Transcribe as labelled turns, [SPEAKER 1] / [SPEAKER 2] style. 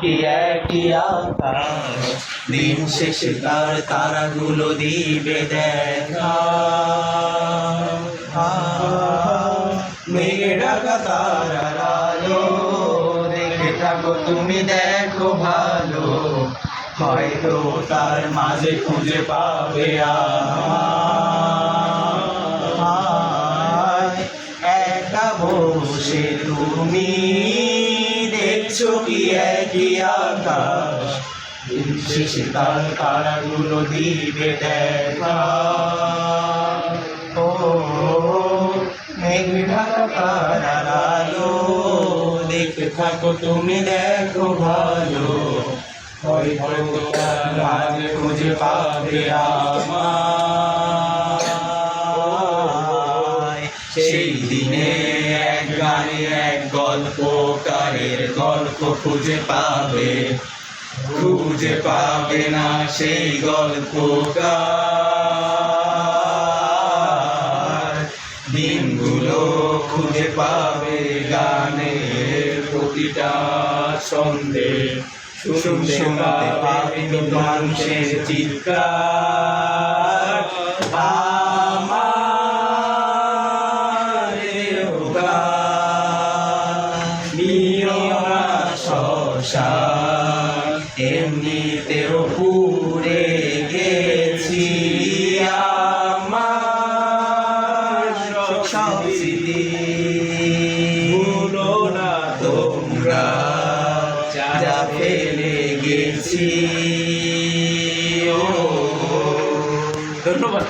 [SPEAKER 1] কি একই আকাশ দিন শেষে তার তারাগুলো দিবে দেখা। মেঘে ঢাকা তারার আলো, দেখে থাকো তুমি দেখো ভালো। হয়তো তার মাঝে খুঁজে পাবে একা বসে তুমি কি একই আকাশ শেষে তার তারাগুলো দিবে দেখা। ও মেঘ ঢাকা তারার থাকো তুমি, দেখো ভালো। তার মাঝে খুঁজে পাবে আমায়। সেই দিনে এক গানে এক গল্পকারের গল্প খুঁজে পাবে। খুঁজে পাবে না সেই গল্পকার। দিনগুলো খুঁজে পাবে গানের প্রতিটা ছন্দে। শুনতে পাবে মানুষের চিৎকার। নিও না শ্মশান। এমনিতেও গেছি আমার সব স্মৃতি ভুলো না তোমরা যা ফেলে গেছি।
[SPEAKER 2] ধন্যবাদ।